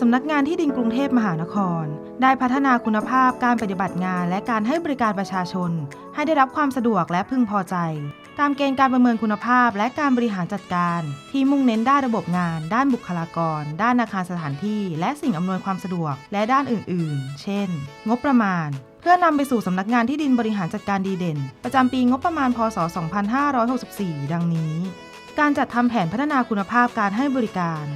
สำนักงานที่ดินกรุงเทพมหานคร ได้พัฒนาคุณภาพการปฏิบัติงานและการให้บริการประชาชน ให้ได้รับความสะดวกและพึงพอใจ ตามเกณฑ์การประเมินคุณภาพและการบริหารจัดการ ที่มุ่งเน้นด้านระบบงาน ด้านบุคลากร ด้านอาคารสถานที่ และสิ่งอำนวยความสะดวกและด้านอื่น ๆ เช่น งบประมาณเพื่อนำไปสู่สำนักงานที่ดินบริหารจัดการดีเด่น ประจำปีงบประมาณ พศ 2564 ดังนี้ การจัดทำแผนพัฒนาคุณภาพการให้บริการ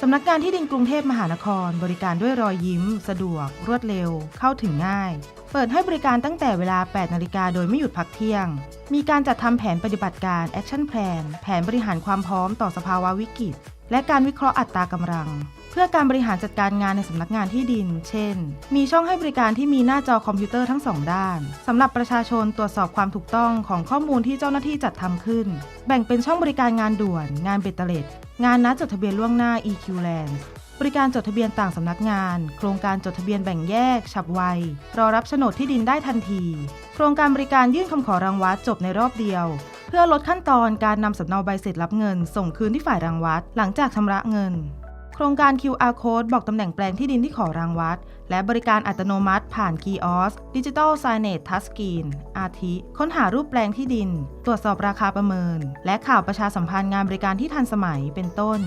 สำนักงานที่ดินกรุงเทพมหานคร บริการด้วยรอยยิ้ม สะดวก รวดเร็ว เข้าถึงง่าย เปิดให้บริการตั้งแต่เวลา 8 นาฬิกาโดยไม่หยุดพักเที่ยง มีการจัดทำแผนปฏิบัติการ Action Plan แผนบริหารความพร้อมต่อสภาวะวิกฤต และการวิเคราะห์อัตรากำลัง เพื่อการบริหารจัดการงานในสำนักงานที่ดิน เช่น มีช่องให้บริการที่มีหน้าจอคอมพิวเตอร์ทั้งสองด้านสำหรับประชาชนตรวจสอบความถูกต้องของข้อมูลที่เจ้าหน้าที่จัดทำขึ้น แบ่งเป็นช่องบริการงานด่วน งานเบตเตอร์เลดงานนัดจดทะเบียนล่วงหน้า EQ Land บริการจดทะเบียนต่างสำนักงาน โครงการจดทะเบียนแบ่งแยก ฉับไว รอรับโฉนดที่ดินได้ทันที โครงการบริการยื่นคำขอรางวัดจบในรอบเดียว เพื่อลดขั้นตอนการนำสำเนาใบเสร็จรับเงิน ส่งคืนที่ฝ่ายรางวัด หลังจากชำระเงิน โครงการ QR Code บอกตำแหน่งแปลงที่ดินที่ขอรางวัด และบริการอัตโนมัติผ่านคีออสดิจิ t a l Signage Touchscreen อาทิ ค้นหารูปแปลงที่ดิน ตรวจสอบราคาประเมิน และข่าวประชาสัมพันธ์งานบริการที่ทันสมัยเป็นต้น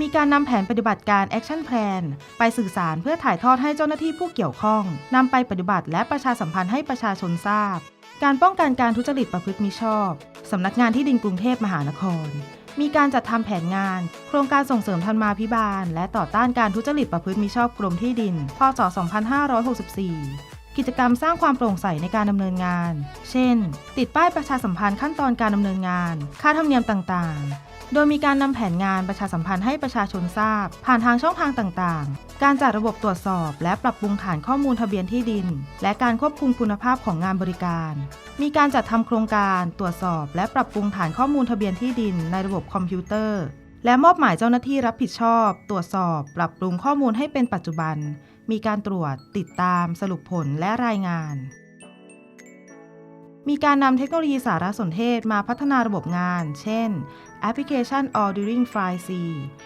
มีการนำแผนปฏิบัติการ Action Plan ไปสื่อสารเพื่อถ่ายทอดให้เจ้าหน้าที่ผู้เกี่ยวข้องนำไปปฏิบัติและประชาสัมพันธ์ให้ประชาชนทราบ การป้องกันการทุจริตประพฤติมิชอบ สำนักงานที่ดินกรุงเทพมหานคร มีการจัดทำแผนงาน โครงการส่งเสริมธรรมาภิบาล และต่อต้านการทุจริตประพฤติมิชอบกรมที่ดิน พศ 2564กิจกรรมสร้างความโปร่งใสในการดำเนินงาน เช่น ติดป้ายประชาสัมพันธ์ขั้นตอนการดำเนินงาน ค่าธรรมเนียมต่างๆ โดยมีการนำแผนงานประชาสัมพันธ์ให้ประชาชนทราบ ผ่านทางช่องทางต่างๆ การจัดระบบตรวจสอบ และปรับปรุงฐานข้อมูลทะเบียนที่ดิน และการควบคุมคุณภาพของงานบริการ มีการจัดทำโครงการตรวจสอบ และปรับปรุงฐานข้อมูลทะเบียนที่ดิน ในระบบคอมพิวเตอร์ และมอบหมายเจ้าหน้าที่รับผิดชอบ ตรวจสอบ ปรับปรุงข้อมูลให้เป็นปัจจุบัน มีการตรวจ ติดตาม สรุปผลและรายงาน มีการนำเทคโนโลยีสารสนเทศมาพัฒนาระบบงาน เช่น แอปพลิเคชัน Ordering Fly C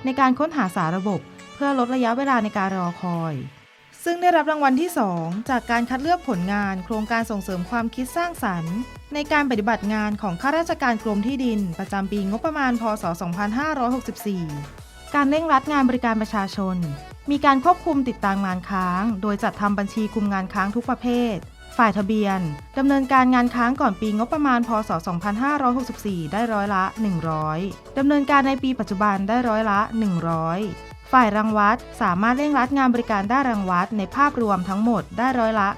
ในการค้นหาสาระบบ เพื่อลดระยะเวลาในการรอคอย ซึ่งได้รับรางวัลที่ 2 จากการคัดเลือกผลงาน โครงการส่งเสริมความคิดสร้างสรรค์ ในการปฏิบัติงานของข้าราชการกรมที่ดิน ประจำปีงบประมาณ พศ 2564 การเร่งรัดงานบริการประชาชน มีการควบคุมติดตามงานค้าง โดยจัดทำบัญชีคุมงานค้างทุกประเภท ฝ่ายทะเบียนดำเนินการงานค้างก่อนปีงบประมาณ พศ 2564 ได้ร้อยละ 100ดำเนินการในปีปัจจุบันได้ร้อยละ 100 ฝ่ายรังวัดสามารถเร่งรัดงานบริการด้านรังวัดในภาพรวมทั้งหมดได้ร้อยละ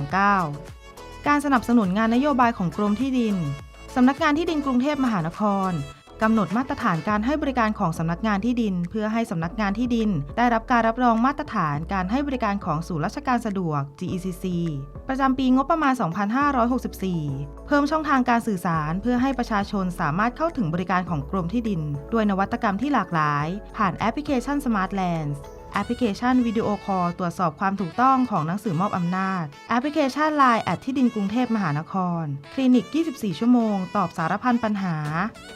91.29 การสนับสนุนงานนโยบายของกรมที่ดินสำนักงานที่ดินกรุงเทพมหานคร กำหนดมาตรฐานการให้บริการของสำนักงานที่ดิน เพื่อให้สำนักงานที่ดิน ได้รับการรับรองมาตรฐานการให้บริการของศูนย์ราชการสะดวก GECC ประจำปีงบประมาณ 2564 เพิ่มช่องทางการสื่อสารเพื่อให้ประชาชนสามารถเข้าถึงบริการของกรมที่ดิน ด้วยนวัตกรรมที่หลากหลาย ผ่านแอปพลิเคชัน Smart Lands แอปพลิเคชันวิดีโอคอลตรวจสอบความถูกต้องของหนังสือมอบอำนาจ แอปพลิเคชัน Line แอดที่ดินกรุงเทพมหานคร คลินิก 24 ชั่วโมง ตอบสารพันปัญหา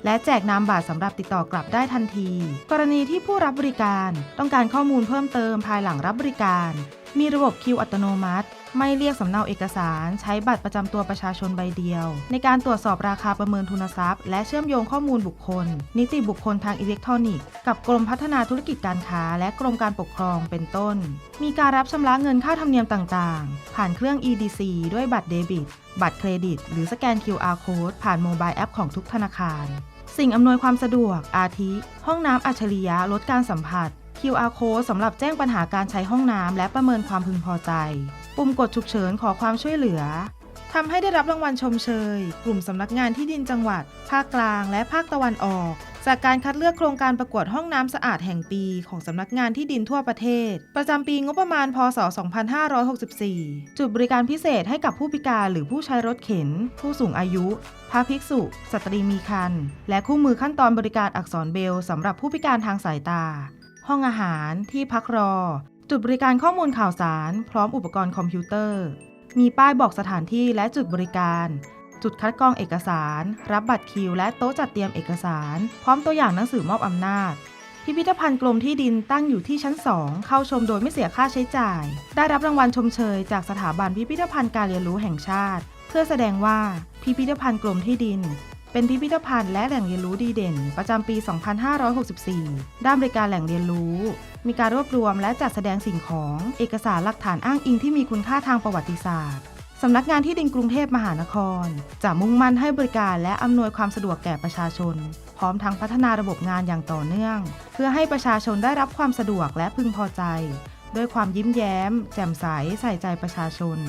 และแจกนามบัตรสำหรับติดต่อกลับได้ทันที กรณีที่ผู้รับบริการ ต้องการข้อมูลเพิ่มเติมภายหลังรับบริการ มีระบบคิวอัตโนมัติ ไม่เรียกสำเนาเอกสาร ใช้บัตรประจำตัวประชาชนใบเดียว ในการตรวจสอบราคาประเมินทุนทรัพย์ และเชื่อมโยงข้อมูลบุคคล นิติบุคคลทางอิเล็กทรอนิกส์ กับกรมพัฒนาธุรกิจการค้า และกรมการปกครองเป็นต้น มีการรับชำระเงินค่าธรรมเนียมต่างๆ ผ่านเครื่อง EDC ด้วยบัตรเดบิต บัตรเครดิต หรือสแกน QR Code ผ่านโมบายแอปของทุกธนาคาร สิ่งอำนวยความสะดวก อาทิ ห้องน้ำอัจฉริยะลดการสัมผัส QR Code สำหรับแจ้งปัญหาการใช้ห้องน้ำและประเมินความพึงพอใจ ปุ่มกดฉุกเฉินขอความช่วยเหลือทำให้ได้รับรางวัลชมเชย กลุ่มสำนักงานที่ดินจังหวัด ภาคกลาง และภาคตะวันออก จากการคัดเลือกโครงการประกวดห้องน้ำสะอาดแห่งปี ของสำนักงานที่ดินทั่วประเทศ ประจำปีงบประมาณ พศ 2564 จุดบริการพิเศษให้กับผู้พิการหรือผู้ใช้รถเข็น ผู้สูงอายุ พระภิกษุ สตรีมีครรภ์และคู่มือขั้นตอนบริการอักษรเบลสำหรับผู้พิการทางสายตา ห้องอาหาร ที่พักรอ จุดบริการข้อมูลข่าวสาร พร้อมอุปกรณ์คอมพิวเตอร์ มีป้ายบอกสถานที่และจุดบริการ จุดคัดกรองเอกสาร รับบัตรคิว และโต๊ะจัดเตรียมเอกสาร พร้อมตัวอย่างหนังสือมอบอำนาจ พิพิธภัณฑ์กรมที่ดินตั้งอยู่ที่ชั้น 2 เข้าชมโดยไม่เสียค่าใช้จ่าย ได้รับรางวัลชมเชย จากสถาบันพิพิธภัณฑ์การเรียนรู้แห่งชาติ เพื่อแสดงว่าพิพิธภัณฑ์กรมที่ดิน เป็นพิพิธภัณฑ์และแหล่งเรียนรู้ดีเด่น ประจำปี 2564 ด้านบริการแหล่งเรียนรู้ มีการรวบรวมและจัดแสดงสิ่งของ เอกสารหลักฐานอ้างอิงที่มีคุณค่าทางประวัติศาสตร์สำนักงานที่ดินกรุงเทพมหานคร จะมุ่งมั่นให้บริการและอำนวยความสะดวกแก่ประชาชน พร้อมทั้งพัฒนาระบบงานอย่างต่อเนื่อง เพื่อให้ประชาชนได้รับความสะดวกและพึงพอใจ ด้วยความยิ้มแย้ม แจ่มใสใส่ใจประชาชน